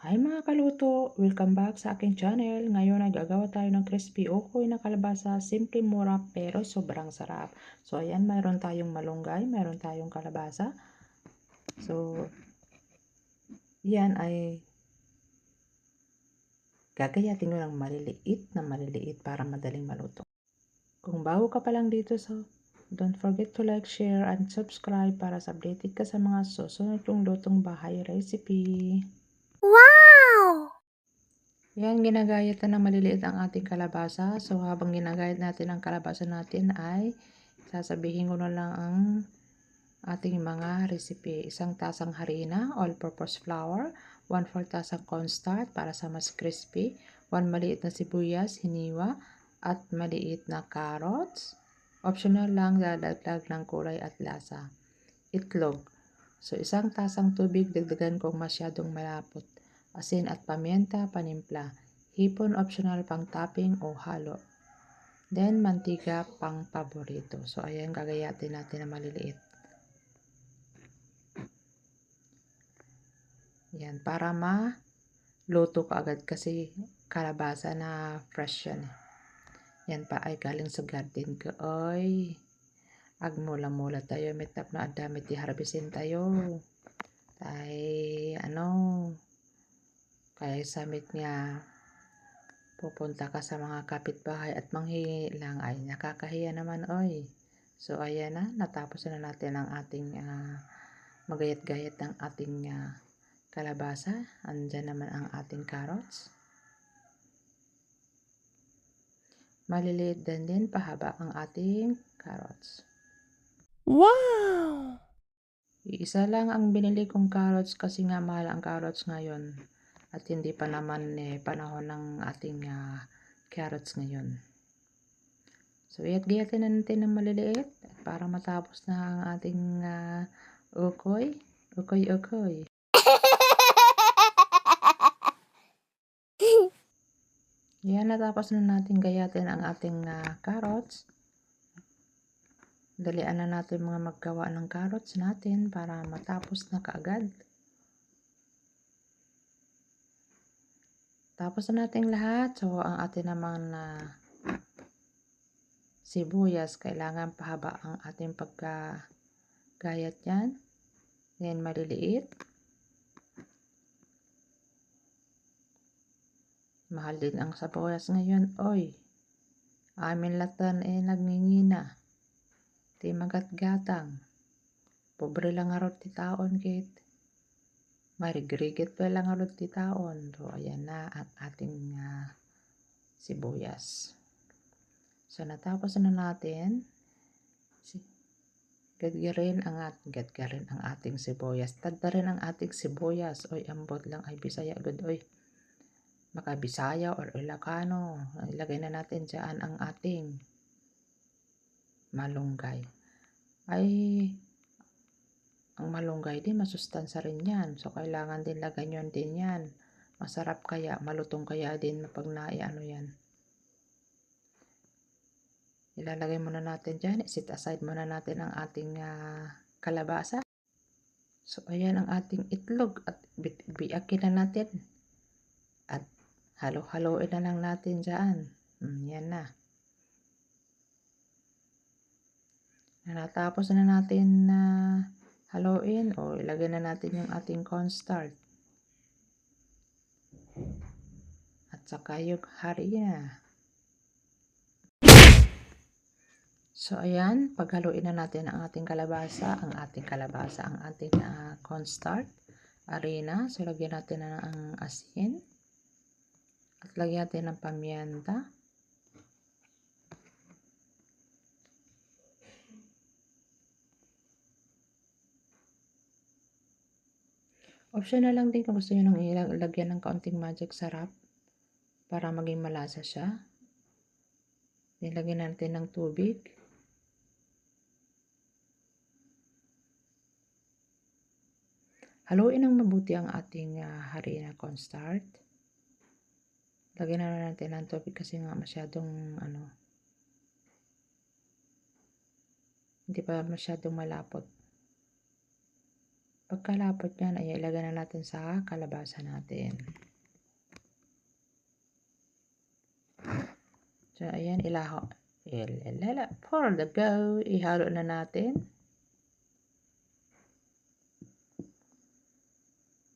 Hi mga kaluto! Welcome back sa aking channel. Ngayon ay gagawa tayo ng crispy okoy na kalabasa. Simple mura pero sobrang sarap. So ayan, mayroon tayong malunggay, mayroon tayong kalabasa. So, yan ay gagayatin ko ng maliliit na maliliit para madaling maluto. Kung bago ka pa lang dito, so don't forget to like, share, and subscribe para sa updated ka sa mga susunod kong lutong bahay recipe. Wow! Yan, ginagayat na ng maliliit ang ating kalabasa. So, habang ginagayat natin ang kalabasa natin ay sasabihin ko na lang ang ating mga recipe. Isang tasang harina, all-purpose flour, 1-4 tasang cornstarch para sa mas crispy, 1 maliit na sibuyas, hiniwa, at maliit na carrots. Optional lang dadagdag ng kulay at lasa. Itlog. So, isang tasang tubig, dagdagan kong masyadong malapot asin at paminta, panimpla, hipon optional pang topping o halo. Then, mantika pang paborito. So, ayan, gagayatin natin na maliliit. Yan, para ma-luto ka agad kasi kalabasa na fresh yan. Yan pa ay galing sa garden ko. Oy, agmula-mula tayo. Metap na adamit iharbisin tayo. Ay, ano, kaya samit nga pupunta ka sa mga kapitbahay at manghingi lang ay nakakahiya naman oy. So ayan na, natapos na natin ang ating uh, magayat-gayat ng ating uh, kalabasa. Andyan naman ang ating carrots. Maliliit din din pahaba ang ating carrots. Wow! Isa lang ang binili kong carrots kasi nga mahal ang carrots ngayon at hindi pa naman eh, panahon ng ating uh, carrots ngayon. So, iyat-giyatin na natin ng maliliit para matapos na ang ating uh, ukoy. Ukoy, ukoy. Yan, natapos na natin gayatin ang ating uh, carrots. Dalian na natin mga maggawa ng carrots natin para matapos na kaagad. Tapos na natin lahat. So, ang atin naman na sibuyas, kailangan pahaba ang ating pagkagayat yan. Yan, maliliit. Mahal din ang sibuyas ngayon. Oy, amin latan eh nagngingina. Di magat-gatang. Pobre lang arot ti taon kit marigrigit pa lang ulit ti taon. So, ayan na ang ating uh, sibuyas. So, natapos na natin. Si gadgarin ang ating gadgarin ang ating sibuyas. Tadda rin ang ating sibuyas. Oy, ambot lang ay bisaya good. Oy, makabisaya or Ilocano. Ilagay na natin dyan ang ating malunggay. Ay, ang malunggay din, masustansa rin yan. So, kailangan din lagyan yun din yan. Masarap kaya, malutong kaya din pag naiano yan. Ilalagay muna natin dyan. Sit aside muna natin ang ating uh, kalabasa. So, ayan ang ating itlog. At biakin na natin. At halo-haloin na lang natin dyan. Hmm, yan na. Natapos na natin na haluin o ilagay na natin yung ating cornstarch. At saka yung harina. So, ayan, paghaluin na natin ang ating kalabasa, ang ating kalabasa, ang ating uh, cornstarch, harina. So, lagyan natin na ang asin. At lagyan natin ng pamienta. Optional lang din kung gusto nyo nang ilagyan ng kaunting magic sarap para maging malasa siya. Nilagyan natin ng tubig. Haluin ng mabuti ang ating uh, harina cornstarch. Lagyan na natin ng tubig kasi nga masyadong ano hindi pa masyadong malapot. Pagkalapot yan, ay ilagay na natin sa kalabasa natin. So, ayan, ilaho. Ilalala, for the go. Ihalo na natin.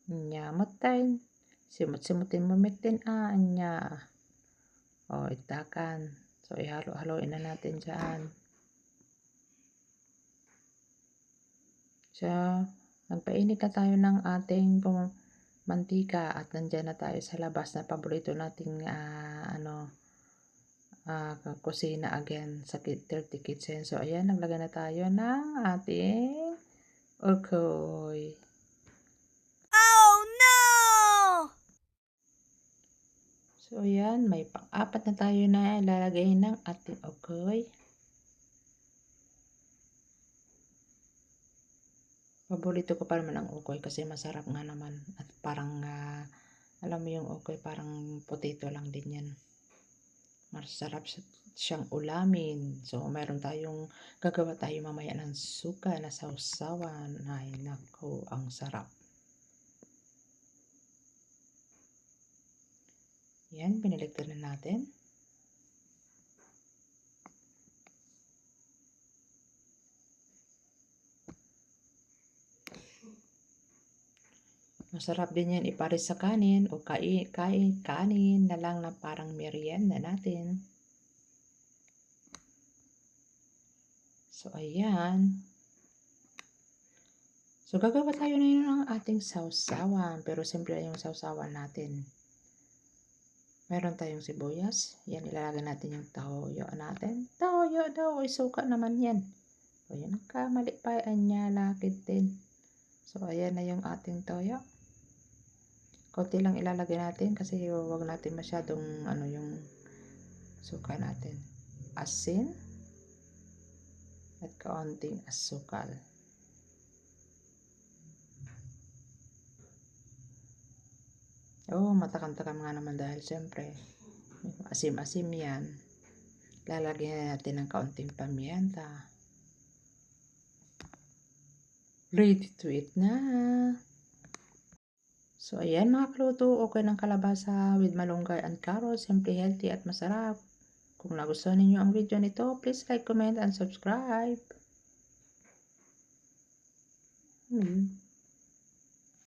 Nyamatay. Simut-simutin mo mitin ah, anya. O, itakan. So, ihalo-haloin na natin dyan. So, nagpainit na tayo ng ating mantika at nandyan na tayo sa labas na paborito nating ah, ano, ah, kusina again sa ki- 30 kitchen. So, ayan, naglagay na tayo ng ating ukoy. Oh no! So, ayan, may pang-apat na tayo na ilalagay ng ating ukoy. Paborito ko pa naman ang ukoy kasi masarap nga naman. At parang, ah, alam mo yung ukoy, parang potato lang din yan. Masarap siya- siyang ulamin. So, meron tayong, gagawa tayo mamaya ng suka na sausawan. Ay, nako, ang sarap. Yan, biniligtad na natin. Masarap din yan ipares sa kanin o kain, kain, kanin na lang na parang merienda natin. So, ayan. So, gagawa tayo na ng ating sausawan. Pero simple yung sausawan natin. Meron tayong sibuyas. Yan, ilalagay natin yung toyo natin. Toyo daw, ay suka naman yan. O, yan, kamali pa, anya, lakit din. So, ayan na yung ating toyo. Konti lang ilalagay natin kasi huwag natin masyadong ano yung suka natin. Asin at kaunting asukal. Oh, matakam-takam nga naman dahil siyempre asim-asim yan. Lalagyan natin ng kaunting pamienta. Ready to eat na. So, ayan mga kluto, okay ng kalabasa with malunggay and carrots, simply healthy at masarap. Kung nagustuhan ninyo ang video nito, please like, comment, and subscribe. Hmm.